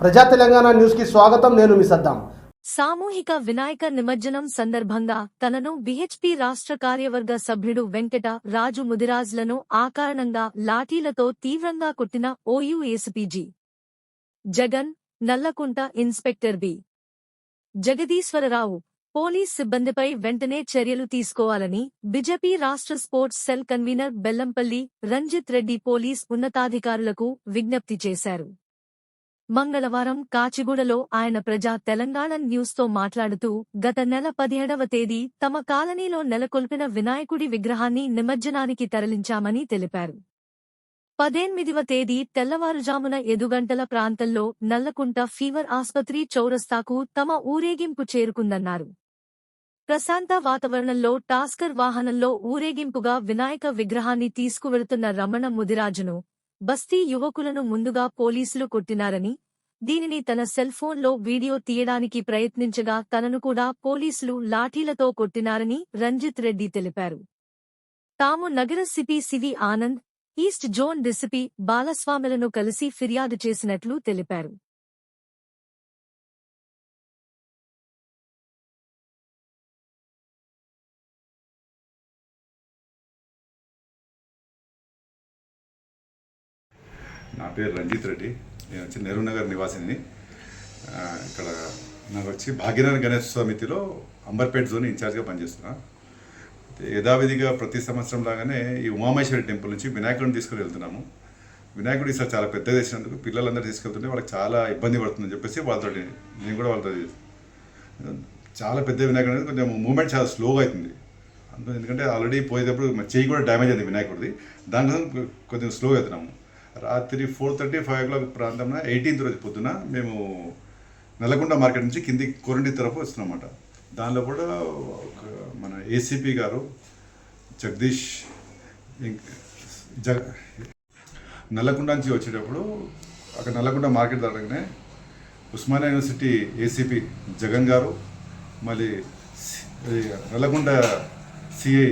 ప్రజా తెలంగాణ న్యూస్కి స్వాగతం నేను మీ సద్దాం. సామూహిక వినాయక నిమజ్జనం సందర్భంగా తనను బిహెచ్పి రాష్ట్ర కార్యవర్గ సభ్యుడు వెంకట రాజు ముదిరాజ్లను ఆకారణంగా లాఠీలతో తీవ్రంగా కొట్టిన OU ఏసీపీజీ. Jagan Nallakunta inspector B. Jagadishwar Rao police సిబ్బందిపై వెంటనే చర్యలు తీసుకోవాలని బిజెపి రాష్ట్ర sports cell convener Bellampalli Ranjith Reddy police ఉన్నతాధికారులకు విజ్ఞప్తి చేశారు. మంగళవారం కాచిగూడలో ఆయన ప్రజా తెలంగాణ న్యూస్తో మాట్లాడుతూ గత నెల పదిహేడవ తేదీ తమ కాలనీలో నెలకొల్పిన వినాయకుడి విగ్రహాన్ని నిమజ్జనానికి తరలించామని తెలిపారు. పదేన్మిదివ తేదీ తెల్లవారుజామున ఎదుగంటల ప్రాంతంలో నల్లకుంట ఫీవర్ ఆస్పత్రి చౌరస్తాకు తమ ఊరేగింపు చేరుకుందన్నారు. ప్రశాంత వాతావరణంలో టాస్కర్ వాహనంలో ఊరేగింపుగా వినాయక విగ్రహాన్ని తీసుకువెళుతున్న రమణ ముదిరాజును బస్తీ యువకులను ముందుగా పోలీసులు కొట్టినారని దీనిని తన సెల్ ఫోన్లో వీడియో తీయడానికి ప్రయత్నించగా తనను కూడా పోలీసులు లాఠీలతో కొట్టినారని రంజిత్ రెడ్డి తెలిపారు. తాము నగర CP CV Anand east zone DCP బాలస్వాములను కలిసి ఫిర్యాదు చేసినట్లు తెలిపారు. నా పేరు రంజిత్ రెడ్డి. నేను వచ్చి నెహ్రూ నగర్ నివాసిని. ఇక్కడ నాకు వచ్చి భాగ్యనగర్ గణేష్ సమితిలో అంబర్పేట జోన్ ఇన్ఛార్జ్గా పనిచేస్తున్నా. యథావిధిగా ప్రతి సంవత్సరం లాగానే ఈ ఉమామేశ్వరి టెంపుల్ నుంచి వినాయకుడిని తీసుకుని వెళ్తున్నాము. వినాయకుడు ఈసారి చాలా పెద్దగా చేసినందుకు పిల్లలందరూ తీసుకెళ్తుంటే వాళ్ళకి చాలా ఇబ్బంది పడుతుందని చెప్పేసి వాళ్ళతో నేను కూడా వాళ్ళతో చాలా పెద్ద వినాయకుడు అనేది కొంచెం మూమెంట్ చాలా స్లోగా అవుతుంది. అందులో ఎందుకంటే ఆల్రెడీ పోయేటప్పుడు చెయ్యి కూడా డ్యామేజ్ అయింది వినాయకుడిది. దానికోసం కొంచెం స్లోగా అవుతున్నాము రాత్రి four thirty five o'clock ప్రాంతంలో ఎయిటీన్త్ రోజు పొద్దున మేము నల్లగొండ మార్కెట్ నుంచి కింది కొరండి తరఫు వస్తున్నామన్నమాట. దానిలో కూడా ఒక మన ఏసీపీ గారు జగదీష్ జగ నల్లగొండ నుంచి వచ్చేటప్పుడు అక్కడ నల్లగొండ మార్కెట్ దాటగానే ఉస్మానియా యూనివర్సిటీ ఏసీపీ జగన్ గారు మళ్ళీ నల్లగొండ సిఐ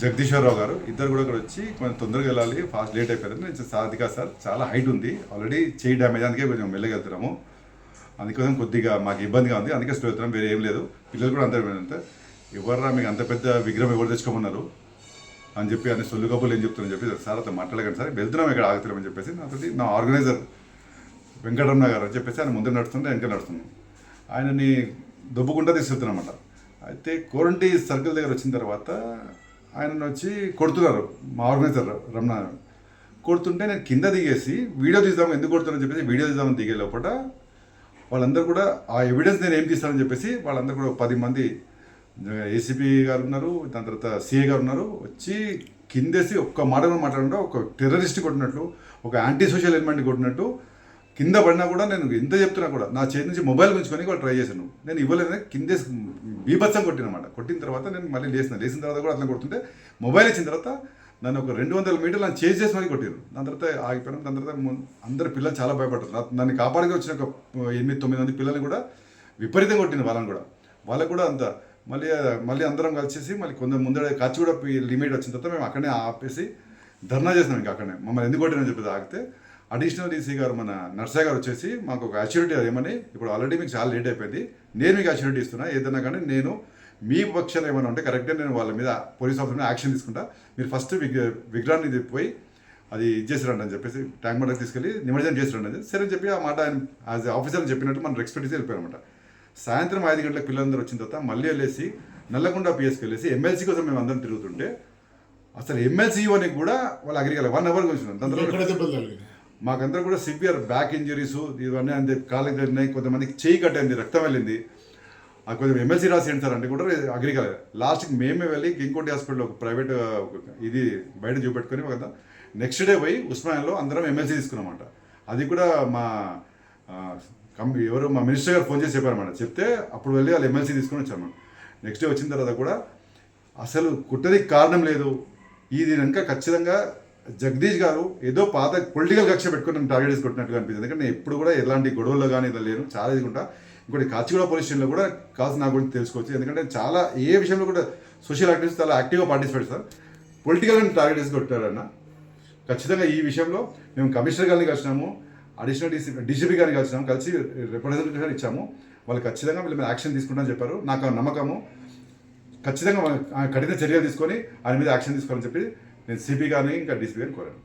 జగదీశ్వరరావు గారు ఇద్దరు కూడా ఇక్కడ వచ్చి కొంచెం తొందరగా వెళ్ళాలి ఫాస్ట్ లేట్ అయిపోయింది నేను సార్ కాదు సార్ చాలా హైట్ ఉంది. ఆల్రెడీ చేయి డ్యామేజ్ అందుకే కొంచెం మెల్లగెళ్తున్నాము అందుకోసం కొద్దిగా మాకు ఇబ్బందిగా ఉంది. అందుకే స్లో అవుతున్నాం వేరే ఏం లేదు. పిల్లలు కూడా అందరూ అంతే ఎవర్రా మీకు అంత పెద్ద విగ్రహం ఎవరు తెచ్చుకోమన్నారు? అని చెప్పి అని సొల్లు కబుర్లు ఏం చెప్తున్నారని చెప్పి సార్ అతను మాట్లాడకండి సార్. వెళ్తున్నాం ఇక్కడ ఆగుతున్నామని చెప్పేసి నాతోటి నా ఆర్గనైజర్ వెంకటరమణ గారు అని చెప్పేసి ఆయన ముందు నడుస్తుంటే వెనక నడుస్తున్నాం ఆయనని దొబ్బుకుంటా తీసుకెళ్తున్నమాట అయితే కోరంటీ సర్కిల్ దగ్గర వచ్చిన తర్వాత ఆయన వచ్చి కొడుతున్నారు మా ఆర్గనైజర్ రమణ కొడుతుంటే నేను కింద దిగేసి వీడియో తీద్దాం ఎందుకు కొడుతున్నాను చెప్పేసి వీడియో తీద్దామని దిగే లోపల వాళ్ళందరూ కూడా ఆ ఎవిడెన్స్ నేను ఏం తీస్తానని చెప్పేసి వాళ్ళందరూ కూడా పది మంది ఏసీపీ గారు ఉన్నారు దాని తర్వాత సిఏ గారు ఉన్నారు వచ్చి కిందేసి ఒక్క మాట కూడా మాట్లాడకుండా ఒక టెర్రరిస్ట్ కొట్టినట్లు ఒక యాంటీ సోషల్ ఎలిమెంట్ కొట్టినట్టు కింద పడినా కూడా నేను ఎంత చెప్తున్నా కూడా నా చేతి నుంచి మొబైల్ ఉంచుకొని వాళ్ళు ట్రై చేశాను. నేను ఇవ్వలేదు కిందే బీభత్సం కొట్టినమాట. కొట్టిన తర్వాత నేను మళ్ళీ లేచిన లేచిన తర్వాత కూడా అట్లా కొడుతుంటే మొబైల్ ఇచ్చిన తర్వాత నన్ను ఒక రెండు వందల మీటర్లు నన్ను చేసి చేసి మరీ కొట్టారు. దాని తర్వాత ఆగిపోయాను. దాని తర్వాత అందరు పిల్లలు చాలా భయపడ్డారు. నన్ను కాపాడికి వచ్చిన ఒక ఎనిమిది తొమ్మిది మంది పిల్లల్ని కూడా విపరీతంగా కొట్టింది వాళ్ళని కూడా. వాళ్ళకు కూడా అంత మళ్ళీ మళ్ళీ అందరం కలిసేసి మళ్ళీ కొంత ముందర ఖర్చు కూడా లిమిట్ వచ్చిన తర్వాత మేము అక్కడనే ఆపేసి ధర్నా చేసినాం ఇంకా అక్కడనే. మమ్మల్ని ఎందుకు కొట్టినని చెప్పేసి ఆగితే అడిషనల్ డీసీ గారు మన నర్సయ్య గారు వచ్చేసి మాకు ఒక అచ్యూరిటీ ఏమని ఇప్పుడు ఆల్రెడీ మీకు చాలా లేట్ అయిపోయింది. నేను మీకు అచ్యూరిటీ ఇస్తున్నా. ఏదన్నా కానీ నేను మీ పక్షాలు ఏమైనా ఉంటే కరెక్ట్గా నేను వాళ్ళ మీద పోలీస్ ఆఫీసర్ మీద యాక్షన్ తీసుకుంటా. మీరు ఫస్ట్ విగ్ విగ్రహాన్ని తిప్పిపోయి అది ఇది చేసిరండి అని చెప్పేసి ట్యాంక్ బండకి తీసుకెళ్ళి నిమజ్జనం చేసిరండి అని సరే అని చెప్పి ఆ మాట ఆయన యాజ్ ఆఫీసర్ చెప్పినట్టు మనం రెస్పెక్ట్ చేసి వెళ్ళిపోయామన్నమాట సాయంత్రం ఐదు గంటలకు పిల్లలందరూ వచ్చిన తర్వాత మళ్ళీ వెళ్ళేసి నల్లగొండ పిఎస్కి వెళ్ళేసి ఎమ్మెల్సీ కోసం మేము అందరం తిరుగుతుంటే అసలు ఎమ్మెల్సీ ఇవ్వడానికి కూడా వాళ్ళు అగ్రికల్ వన్ అవర్ కూర్చున్నాం. దాని తర్వాత మాకందరూ కూడా సివియర్ బ్యాక్ ఇంజరీస్ ఇవన్నీ అంతే కాళ్ళకి జరిగినాయి కొంతమందికి చేయి కట్టింది రక్తం వెళ్ళింది. అది కొంచెం ఎమ్మెల్సీ రాసి సార్ అంటే కూడా అగ్రికల్. లాస్ట్కి మేమే వెళ్ళి కింగ్కోటి హాస్పిటల్ ఒక ప్రైవేట్ ఇది బయట చూపెట్టుకొని ఒక నెక్స్ట్ డే పోయి ఉస్మానియాలో అందరం ఎమ్మెల్సీ తీసుకున్నామంట. అది కూడా మా ఆ, ఎవరు మా మినిస్టర్ గారు ఫోన్ చేసి చెప్పారన్నమాట. చెప్తే అప్పుడు వెళ్ళి వాళ్ళు ఎమ్మెల్సీ తీసుకొని వచ్చాను నెక్స్ట్ డే వచ్చిన తర్వాత కూడా అసలు కుట్టడానికి కారణం లేదు. ఇది కనుక ఖచ్చితంగా జగదీష్ గారు ఏదో పాత పొలిటికల్ కక్ష పెట్టుకుని నన్ను టార్గెట్ చేసి అనిపిస్తుంది. ఎందుకంటే నేను ఎప్పుడు కూడా ఎలాంటి గొడవల్లో కానీ ఇలా లేను. చాలా ఎదుగుంటా ఇంకోటి కాచిగూడ పోలీస్ స్టేషన్లో కూడా కాస్త నా గురించి తెలుసుకోవచ్చు. ఎందుకంటే చాలా ఏ విషయంలో కూడా సోషల్ యాక్టివిటీస్ చాలా యాక్టివ్గా పార్టిసిపేట్ సార్ పొలిటికల్ అని టార్గెట్ చేసుకుంటారన్న ఖచ్చితంగా ఈ విషయంలో మేము కమిషనర్ గారిని కలిసినాము. అడిషనల్ డీసీ డీజీపీ గారిని కలిసినాం కలిసి రిప్రజెంటేషన్ ఇచ్చాము. వాళ్ళు ఖచ్చితంగా వీళ్ళ మీద యాక్షన్ తీసుకుంటామని చెప్పారు. నాకు ఆ నమ్మకము. ఖచ్చితంగా ఆ కఠిన చర్యలు తీసుకొని ఆయన మీద యాక్షన్ తీసుకోవాలని చెప్పి నేను సిపి గారిని ఇంకా డీసీపీ గారిని కోరాను.